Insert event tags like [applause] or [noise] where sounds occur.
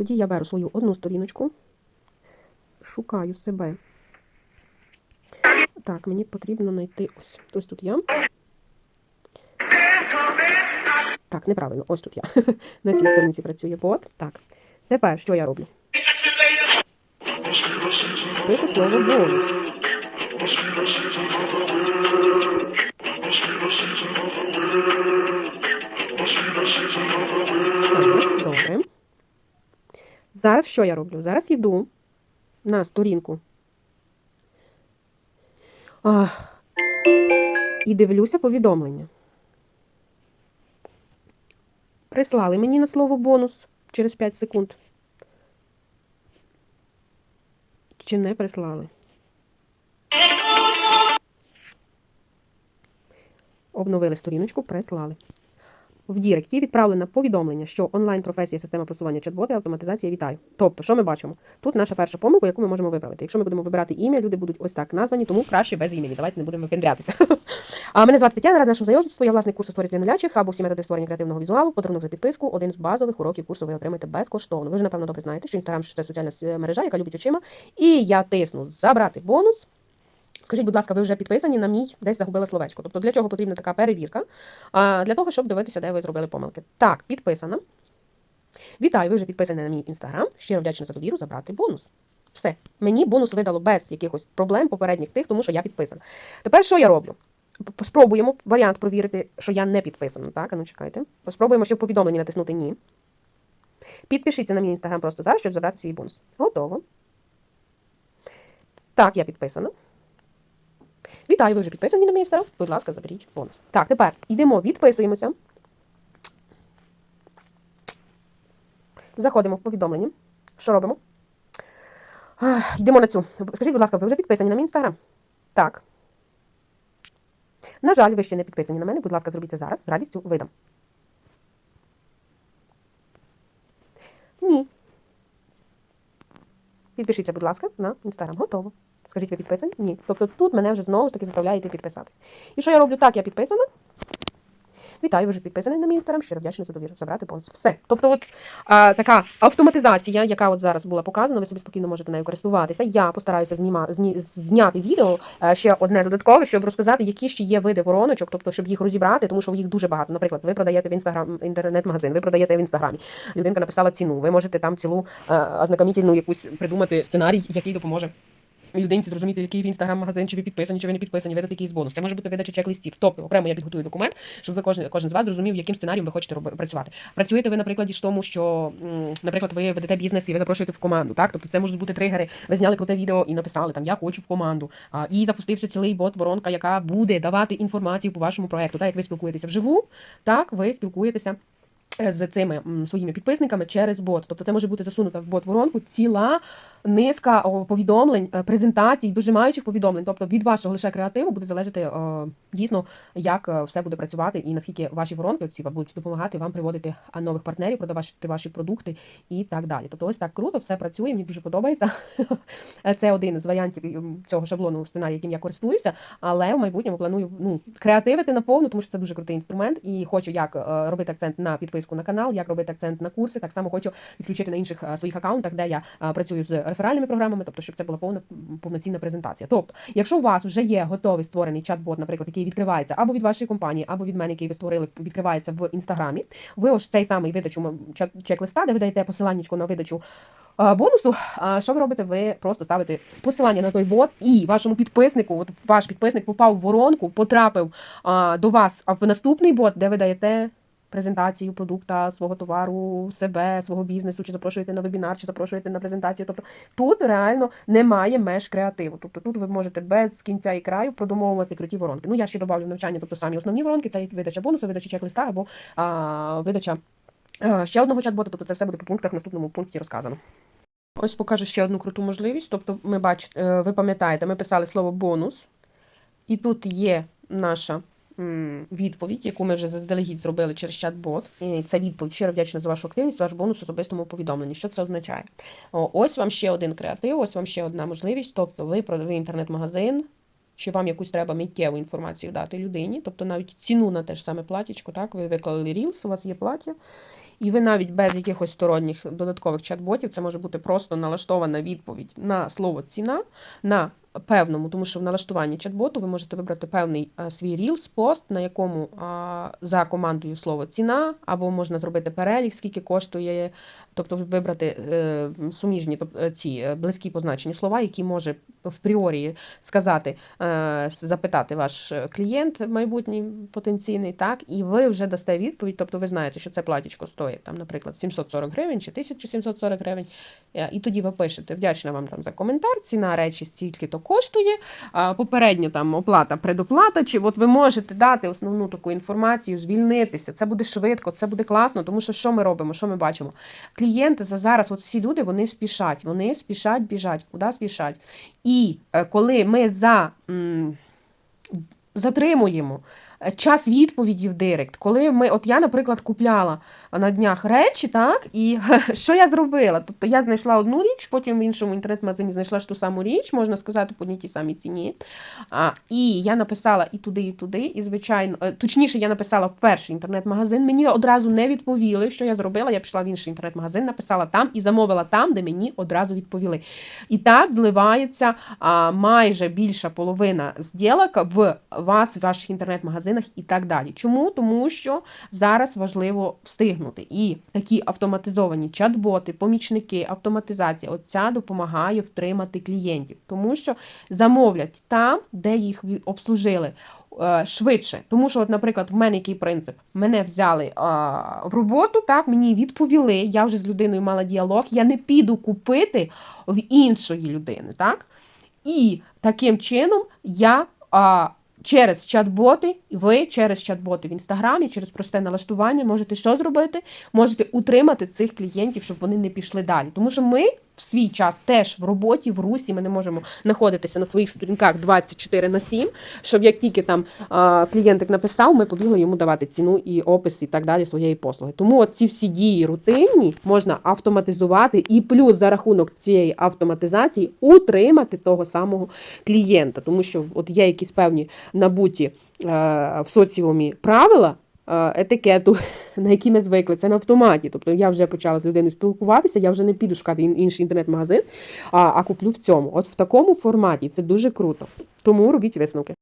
Тоді я беру свою одну сторіночку, шукаю себе. Так, мені потрібно знайти ось. Ось тут я. Так, неправильно, ось тут я. [laughs] На цій сторінці працює бот. Так. Тепер що я роблю? Пишу слово бонус. Так, добре. Зараз що я роблю? Зараз йду на сторінку. А, і дивлюся повідомлення. Прислали мені на слово бонус через 5 секунд. Чи не прислали? Обновили сторіночку, прислали. В Діректі відправлено повідомлення, що онлайн-професія, система просування чат-боти, автоматизація вітаю. Тобто, що ми бачимо? Тут наша перша помилка, яку ми можемо виправити. Якщо ми будемо вибирати ім'я, люди будуть ось так названі, тому краще без імені. Давайте не будемо випендрятися. [laughs] А мене звати Тетяна, рада нашому знайомству. Я власник курсу створення нулячих або всі методи створення креативного візуалу. Подарунок за підписку. Один з базових уроків курсу ви отримаєте безкоштовно. Ви ж напевно добре знаєте, що інстаграм це соціальна мережа, яка любить очима. І я тисну забрати бонус. Скажіть, будь ласка, ви вже підписані на мій десь загубила словечко. Тобто для чого потрібна така перевірка? А, для того, щоб дивитися, де ви зробили помилки. Так, підписана. Вітаю, ви вже підписані на мій інстаграм. Щиро вдячна за довіру забрати бонус. Все. Мені бонус видало без якихось проблем попередніх тих, тому що я підписана. Тепер що я роблю? Спробуємо варіант провірити, що я не підписана. Так, а ну чекайте. Спробуємо, щоб повідомлення натиснути ні. Підпишіться на мій інстаграм просто зараз, щоб забрати свій бонус. Готово. Так, я підписана. Вітаю, ви вже підписані на мій інстаграм. Будь ласка, заберіть бонус. Так, тепер йдемо, відписуємося. Заходимо в повідомлення. Що робимо? Йдемо на цю. Скажіть, будь ласка, ви вже підписані на мій інстаграм? Так. На жаль, ви ще не підписані на мене. Будь ласка, зробіть це зараз. З радістю видам. Ні. Підпишіться, будь ласка, на інстаграм. Готово. Скажіть, ви підписані? Ні. Тобто тут мене вже знову ж таки заставляєте підписатись. І що я роблю? Так, я підписана. Вітаю, ви вже підписані на мій інстаграм. Щиро вдячна за довіру. Забрати бонус. Все. Тобто, от а, така автоматизація, яка от зараз була показана, ви собі спокійно можете нею користуватися. Я постараюся зніма, зні, зняти відео е, ще одне додаткове, щоб розказати, які ще є види вороночок, тобто, щоб їх розібрати, тому що їх дуже багато. Наприклад, ви продаєте в інстаграм інтернет-магазин, ви продаєте в інстаграмі. Людинка написала ціну. Ви можете там цілу е, ознакомітельну якусь придумати сценарій, який допоможе людинці зрозуміти, який в інстаграм-магазин, чи ви підписані, чи ви не підписані, видати якийсь бонус. Це може бути видача чек-листів. Тобто окремо я підготую документ, щоб ви кожен, кожен з вас зрозумів, яким сценарієм ви хочете роби- працювати. Працюєте ви, наприклад, з тому, що, наприклад, ви ведете бізнес і ви запрошуєте в команду. Так, тобто це можуть бути тригери. Ви зняли круте відео і написали там Я хочу в команду. А, і запустився цілий бот, воронка, яка буде давати інформацію по вашому проекту. Так, як ви спілкуєтеся вживу, так ви спілкуєтеся. е, З цими своїми підписниками через бот. Тобто це може бути засунута в бот-воронку ціла низка повідомлень, е, презентацій, дожимаючих повідомлень. Тобто від вашого лише креативу буде залежати дійсно, як е, все буде працювати і наскільки ваші воронки оці будуть допомагати вам приводити нових партнерів, продавати ваші продукти і так далі. Тобто, ось так круто, все працює, мені дуже подобається. [laughs] Це один з варіантів цього шаблону сценарію, яким я користуюся. Але в майбутньому планую ну, креативити наповну, тому що це дуже крутий інструмент. І хочу як е, робити акцент на підписку на канал, як робити акцент на курси. Так само хочу відключити на інших своїх акаунтах, де я працюю з реферальними програмами, тобто, щоб це була повна повноцінна презентація. Тобто, якщо у вас вже є готовий створений чат-бот, наприклад, який відкривається або від вашої компанії, або від мене, який ви створили, відкривається в інстаграмі. Ви ось цей самий видачу чек-листа, де ви даєте посиланнячку на видачу бонусу. Що ви робите? Ви просто ставите посилання на той бот, і вашому підписнику, от ваш підписник попав в воронку, потрапив до вас в наступний бот, де ви даєте. Презентацію продукта, свого товару, себе, свого бізнесу, чи запрошуєте на вебінар, чи запрошуєте на презентацію. Тобто тут реально немає меж креативу. Тобто тут ви можете без кінця і краю продумовувати круті воронки. Ну я ще добавлю в навчання, тобто самі основні воронки це видача бонусу, видача чек-листа або а, видача а, ще одного чат-бота. Тобто це все буде по пунктах в наступному пункті розказано. Ось покажу ще одну круту можливість. Тобто, ми бачите, ви пам'ятаєте, ми писали слово бонус, і тут є наша відповідь, яку ми вже заздалегідь зробили через чат-бот. І це відповідь. Щиро вдячна за вашу активність, ваш бонус особистому повідомленні. Що це означає? Ось вам ще один креатив, ось вам ще одна можливість. Тобто, ви продали інтернет-магазин. чи вам якусь треба миттєву інформацію дати людині, тобто навіть ціну на те ж саме платічко, так, ви виклали Reels, у вас є плаття, і ви навіть без якихось сторонніх додаткових чат-ботів, це може бути просто налаштована відповідь на слово ціна на певному, тому що в налаштуванні чат-боту ви можете вибрати певний а, свій Reels, пост, на якому за командою слово ціна, або можна зробити перелік, скільки коштує, тобто вибрати е, суміжні, тобто ці е, близькі позначені слова, які може в пріорі сказати, е, запитати ваш е, клієнт майбутній потенційний, так, і ви вже дасте відповідь, тобто ви знаєте, що це платічко стоїть, там, наприклад, 740 гривень чи 1740 гривень, Е, і тоді ви пишете, вдячна вам там за коментар, ціна речі стільки-то коштує, попередня там оплата, предоплата, чи от ви можете дати основну таку інформацію, звільнитися, це буде швидко, це буде класно, тому що що ми робимо, що ми бачимо? Клієнти за зараз, от всі люди, вони спішать, вони спішать біжать, куди спішать. І е, коли ми за, затримуємо е, час відповіді в директ, коли ми, от я, наприклад, купляла на днях речі, так, і [laughs] що я зробила? Тобто я знайшла одну річ, потім в іншому інтернет-магазині знайшла ж ту саму річ, можна сказати, по одній тій самій ціні. А, і я написала і туди, і туди, і звичайно, е, точніше, я написала в перший інтернет-магазин. Мені одразу не відповіли, що я зробила. Я пішла в інший інтернет-магазин, написала там і замовила там, де мені одразу відповіли. І так зливається а, майже більша половина зділок в вас, в ваших інтернет-магазинах і так далі. Чому? Тому що зараз важливо встигнути. І такі автоматизовані чат-боти, помічники, автоматизація, оця допомагає втримати клієнтів, тому що замовлять там, де їх обслужили. е, Швидше, тому що, от, наприклад, в мене який принцип? Мене взяли а, в роботу, так мені відповіли. Я вже з людиною мала діалог. Я не піду купити в іншої людини, так? І таким чином я а, через чат-боти, ви через чат-боти в інстаграмі, через просте налаштування можете що зробити? Можете утримати цих клієнтів, щоб вони не пішли далі. Тому що ми в свій час теж в роботі, в русі, ми не можемо знаходитися на своїх сторінках 24 на 7, щоб як тільки там клієнтик написав, ми побігли йому давати ціну і опис і так далі своєї послуги. Тому ці всі дії рутинні можна автоматизувати і плюс за рахунок цієї автоматизації утримати того самого клієнта. Тому що от є якісь певні набуті е, в соціумі правила. Е, Етикету, [laughs] на які ми звикли, це на автоматі. Тобто я вже почала з людиною спілкуватися, я вже не піду шукати інший інтернет-магазин, а, а куплю в цьому. От в такому форматі це дуже круто. Тому робіть висновки.